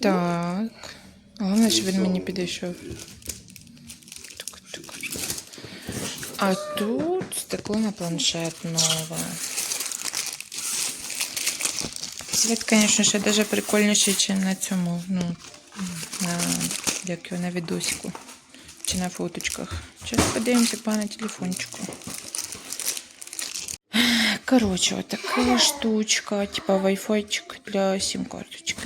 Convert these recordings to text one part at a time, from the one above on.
Так. Головне, щоб він мені підійшов. А тут стекло на планшет нове. Цвіт, звісно, ще даже прикольніший, ніж на цьому, ну, на, як його, на відосику. Чи на фоточках. Зараз подивимося по на телефончику. Коротше, отака штучка, типа вайфайчик для сім-карточки.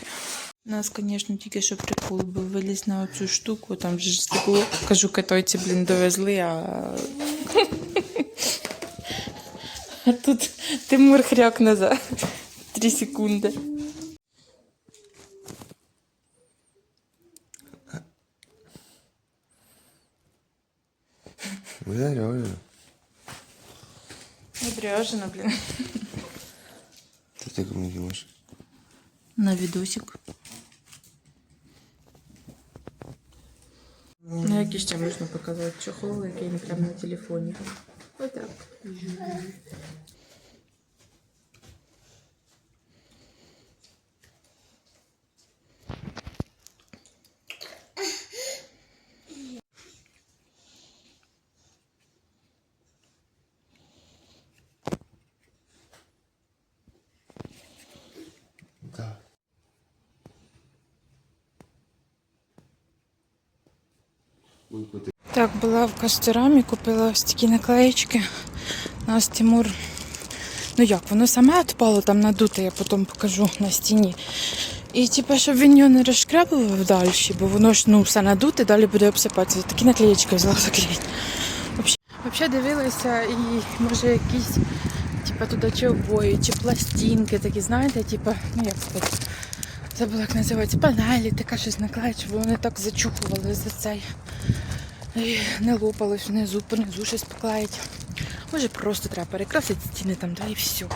У нас, звісно, тільки що прикол був виліз на цю штуку, там же ж стекло. Кажу, китайці, блін, довезли, а. А тут Тимур хряк назад. Три секунди. Да, реально. Обряжено, блін. Ты так думаешь? На відосик. Ну, які ще можна показати чохол, який не прямо на телефоні. Отак. Так, була в Касторамі, купила ось такі наклеїчки. Нас Тимур. Ну як, воно саме відпало там надуте, я потім покажу на стіні. І типу, щоб він його не розшкрябував далі, бо воно ж ну, все надуте, далі буде обсипатися. Такі наклеїчки взяла заклеїти. Взагалі дивилася і може якісь, типу, туди чи обої, чи пластинки такі, знаєте, типу, ну як сказати, забула, як називається, панелі, така щось наклеїть, щоб вони так зачухували за цей. І не лопалось внизу, понизу щось поклеїть. Може просто треба перекрасити стіни там, да, і все.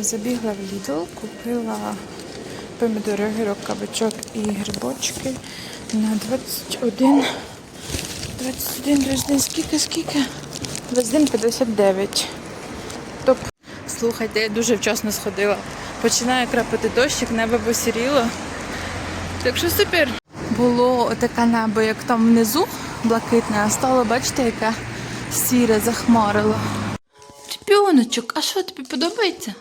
Забігла в Lidl, купила помідори, огірок, кабачок і грибочки на 21. 21, 21, скільки, скільки? 21, 59. Топ. Слухайте, я дуже вчасно сходила. Починає крапати дощик, небо посіріло. Так що супер. Було таке небо, як там внизу, блакитне, а стало, бачите, яке сіре захмарило. Ребеночок, а що тобі подобається?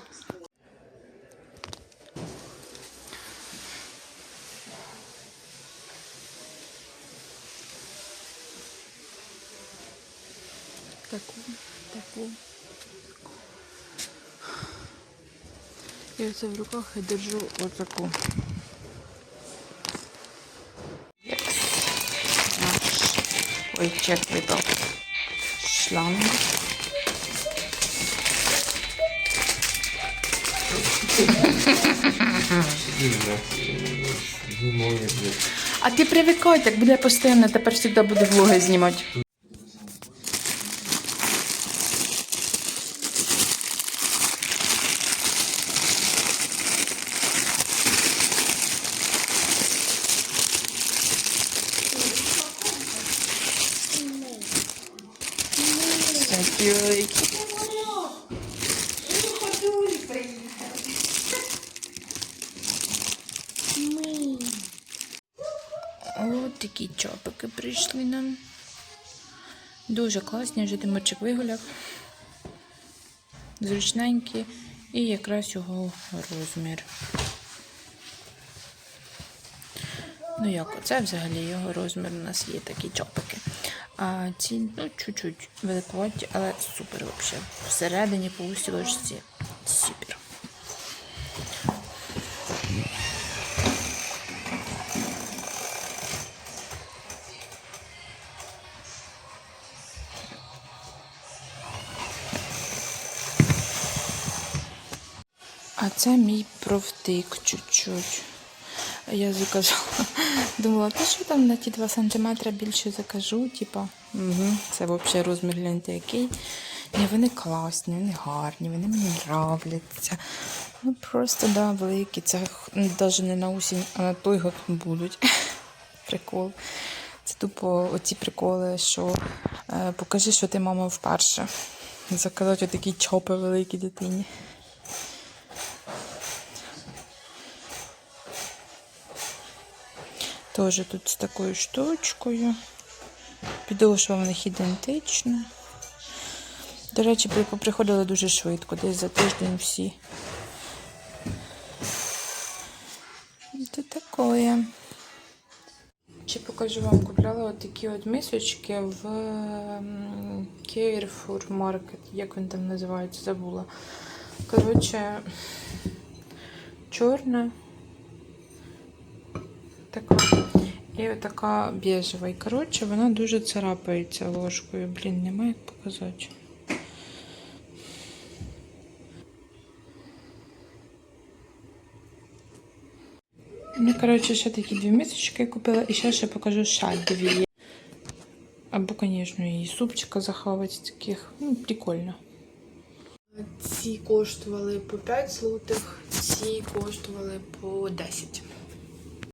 Таку, таку. Я оце в руках і держу отаку. Ой, чек випав. Шланг. А ти привикай, так буде постійно, тепер завжди буде влоги знімати. Великі. От такі чопики прийшли нам. Дуже класні, вже Тимурчик вигуляв. Зручненькі і якраз його розмір. Ну як, оце взагалі його розмір. У нас є такі чопики. А ці, ну, чуть-чуть великуваті, але супер взагалі. Всередині по усій ложці. Супер. А це мій провтик чуть-чуть. Я заказала. Думала, та що там на ті 2 см більше закажу, типа, угу, це взагалі розмір гляньте який. Ні, вони класні, вони гарні, вони мені нравляться. Ну просто да, великі. Це навіть не на осінь, а на той год будуть. Прикол. Це тупо оці приколи, що е, покажи, що ти мама вперше. Заказати отакі чопи великі дитині. Теж тут з такою штучкою. Підошва в них ідентична. До речі, при- поприходили дуже швидко, десь за тиждень всі. Це таке. Ще покажу вам, купляла от такі от мисочки в ем, Carrefour Market, як він там називається, забула. Коротше, чорна. Така. І така біжева. І коротше, вона дуже царапається ложкою. Блін, немає як показати. Ну, коротше, ще такі дві мисочки я купила. І ще ще покажу ще дві. Або, звісно, і супчика захавати таких. Ну, прикольно. Ці коштували по 5 злотих, ці коштували по 10.